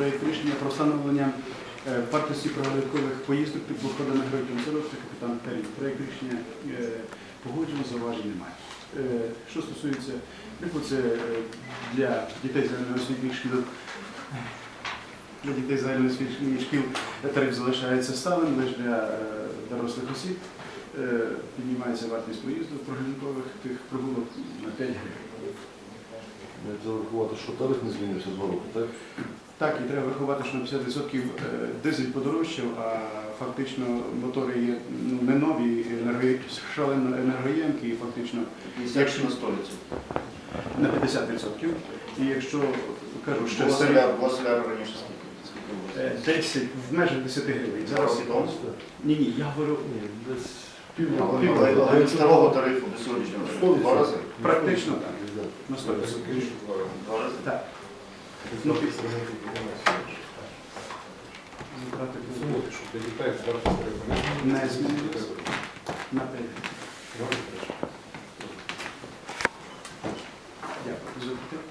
Проект рішення про встановлення е, вартості пригодових поїздок теплоходами Героїв Кінцеров та капітан Карін. Проект рішення е, погоджено, зауважень немає. Е, Що стосується типу, це е, для дітей загальноосвітніх шкіл. Для дітей загальноосвітніх шкіл тариф залишається сталим, лише для дорослих осіб піднімається вартість проїзду прогулянкових тих прогулок на 5 гривень. Це врахувати, що тариф не змінився два роки, так? Так, і треба врахувати, що на 50% е, дизель подорожчав, а фактично мотори є ну, не нові, енерго- шалено енергоємкі, і фактично Якщо на столицю. на 50%. І якщо кажу, що Було старі соляр, було соляр раніше скільки? Скільки було? е, 10 в межах 10 гривень. Зараз Зараз ні, ні, я говорю Ні, десь Але- пів але- але від старого тарифу до сьогоднішнього тарифу. Два рази? практично так. На 100%. Два рази? Так. Ну, під- Затрати будуть не змінилися на 5 гривень. Дякую за запитання.